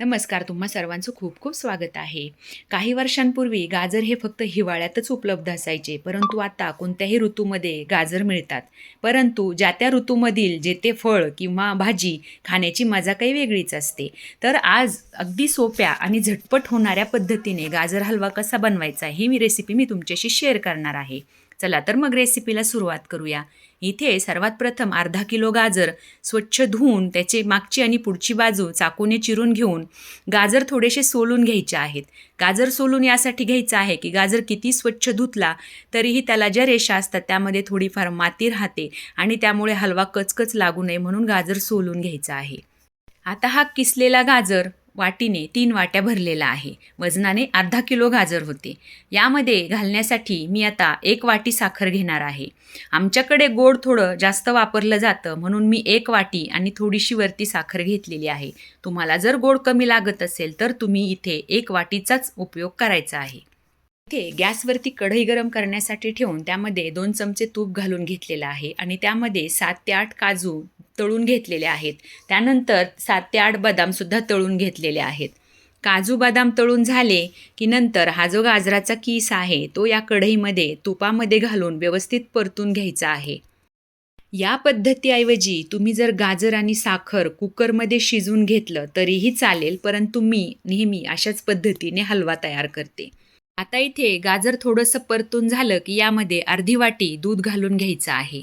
नमस्कार तुम्हा सर्वांचं खूप खूप स्वागत आहे. काही वर्षांपूर्वी गाजर हे फक्त हिवाळ्यातच उपलब्ध असायचे परंतु आता कोणत्याही ऋतूमध्ये गाजर मिळतात. परंतु ज्या त्या ऋतूमधील जे ते फळ किंवा भाजी खाण्याची मजा काही वेगळीच असते. तर आज अगदी सोप्या आणि झटपट होणाऱ्या पद्धतीने गाजर हलवा कसा बनवायचा ही मी रेसिपी मी तुमच्याशी शेअर करणार आहे. चला तर मग रेसिपीला सुरुवात करूया. इथे सर्वात प्रथम अर्धा किलो गाजर स्वच्छ धुवून त्याचे मागची आणि पुढची बाजू चाकूने चिरून घेऊन गाजर थोडेसे सोलून घ्यायचे आहेत. गाजर सोलून यासाठी घ्यायचं आहे की गाजर किती स्वच्छ धुतला तरीही त्याला ज्या रेषा असतात त्यामध्ये थोडीफार माती राहते आणि त्यामुळे हलवा कचकच लागू नये म्हणून गाजर सोलून घ्यायचा आहे. आता हा किसलेला गाजर वाटीने तीन वाट्या भरलेला आहे. वजनाने अर्धा किलो गाजर होते. यामध्ये घालण्यासाठी मी आता एक वाटी साखर घेणार आहे. आमच्याकडे गोड थोडं जास्त वापरलं जातं म्हणून मी एक वाटी आणि थोडीशी वरती साखर घेतलेली आहे. तुम्हाला जर गोड कमी लागत असेल तर तुम्ही इथे एक वाटीचाच उपयोग करायचा आहे. इथे गॅसवरती कढई गरम करण्यासाठी ठेवून त्यामध्ये दोन चमचे तूप घालून घेतलेलं आहे आणि त्यामध्ये सात ते आठ काजू तळून घेतलेले आहेत. त्यानंतर सात ते आठ बदामसुद्धा तळून घेतलेले आहेत. काजू बदाम तळून झाले की नंतर हा जो गाजराचा किस आहे तो या कढईमध्ये तुपामध्ये घालून व्यवस्थित परतून घ्यायचा आहे. या पद्धतीऐवजी तुम्ही जर गाजर आणि साखर कुकरमध्ये शिजवून घेतलं तरीही चालेल परंतु मी नेहमी अशाच पद्धतीने हलवा तयार करते. आता इथे गाजर थोडंसं परतून झालं की यामध्ये अर्धी वाटी दूध घालून घ्यायचं आहे.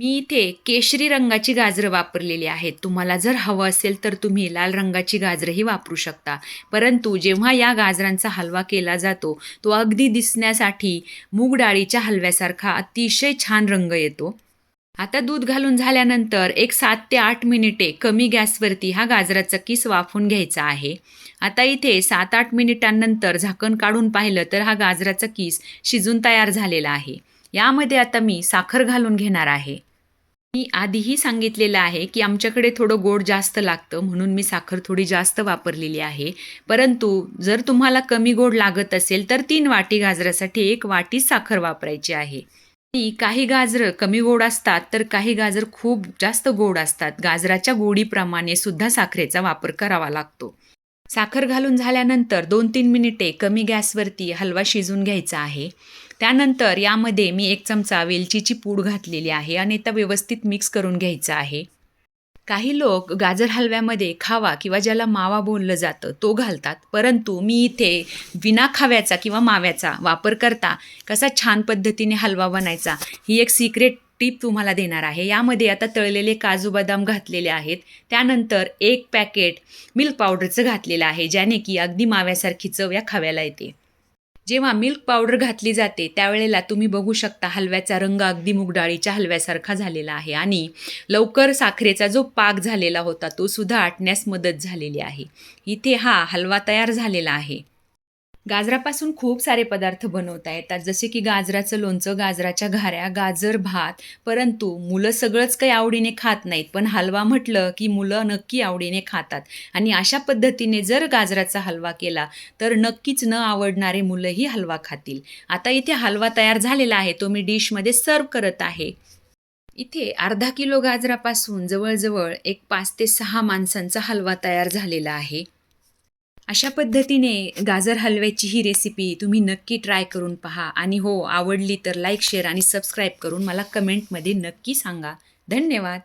मी इथे केशरी रंगाची गाजरं वापरलेली आहेत. तुम्हाला जर हवं असेल तर तुम्ही लाल रंगाची गाजरंही वापरू शकता. परंतु जेव्हा या गाजरांचा हलवा केला जातो तो अगदी दिसण्यासाठी मूग डाळीच्या हलव्यासारखा अतिशय छान रंग येतो. आता दूध घालून झाल्यानंतर एक सात ते आठ मिनिटे कमी गॅसवरती हा गाजराचा किस वाफून घ्यायचा आहे. आता इथे सात आठ मिनिटांनंतर झाकण काढून पाहिलं तर हा गाजराचा किस शिजून तयार झालेला आहे. यामध्ये आता मी साखर घालून घेणार आहे. मी आधीही सांगितलेलं आहे की आमच्याकडे थोडं गोड जास्त लागतं म्हणून मी साखर थोडी जास्त वापरलेली आहे. परंतु जर तुम्हाला कमी गोड लागत असेल तर तीन वाटी गाजरासाठी एक वाटी साखर वापरायची आहे. काही गाजरं कमी गोड असतात तर काही गाजर खूप जास्त गोड असतात. गाजराच्या गोडीप्रमाणे सुद्धा साखरेचा वापर करावा लागतो. साखर घालून झाल्यानंतर दोन तीन मिनिटे कमी गॅसवरती हलवा शिजून घ्यायचा आहे. त्यानंतर यामध्ये मी एक चमचा वेलचीची पूड घातलेली आहे आणि त्या व्यवस्थित मिक्स करून घ्यायचं आहे. काही लोक गाजर हलव्यामध्ये खावा किंवा ज्याला मावा बोललं जातं तो घालतात परंतु मी इथे विना खाव्याचा किंवा माव्याचा वापर करता कसा छान पद्धतीने हलवा बनायचा ही एक सिक्रेट टीप तुम्हाला देणार आहे. यामध्ये आता तळलेले काजू बदाम घातलेले आहेत. त्यानंतर एक पॅकेट मिल्क पावडरचं घातलेलं आहे ज्याने की अगदी माव्यासारखी चव या खाव्याला येते. जेव्हा मिल्क पावडर घातली जाते त्यावेळेला तुम्ही बघू शकता हलव्याचा रंग अगदी मूग डाळीच्या हलव्यासारखा झालेला आहे आणि लवकर साखरेचा जो पाक झालेला होता तो सुद्धा आटण्यास मदत झालेली आहे. इथे हा हलवा तयार झालेला आहे. गाजरापासून खूप सारे पदार्थ बनवता येतात. जसे की गाजराचं लोणचं गाजराच्या घाऱ्या गाजर भात परंतु मुलं सगळंच काही आवडीने खात नाहीत. पण हलवा म्हटलं की मुलं नक्की आवडीने खातात. आणि अशा पद्धतीने जर गाजराचा हलवा केला तर नक्कीच न आवडणारे मुलंही हलवा खातील. आता इथे हलवा तयार झालेला आहे. तो मी डिशमध्ये सर्व करत आहे. इथे अर्धा किलो गाजरापासून जवळजवळ एक पाच ते सहा माणसांचा हलवा तयार झालेला आहे. अशा पद्धतीने गाजर हलव्याची ही रेसिपी तुम्ही नक्की ट्राय करून पहा. आणि हो आवडली तर लाईक शेअर आणि सबस्क्राईब करून मला कमेंटमध्ये नक्की सांगा. धन्यवाद.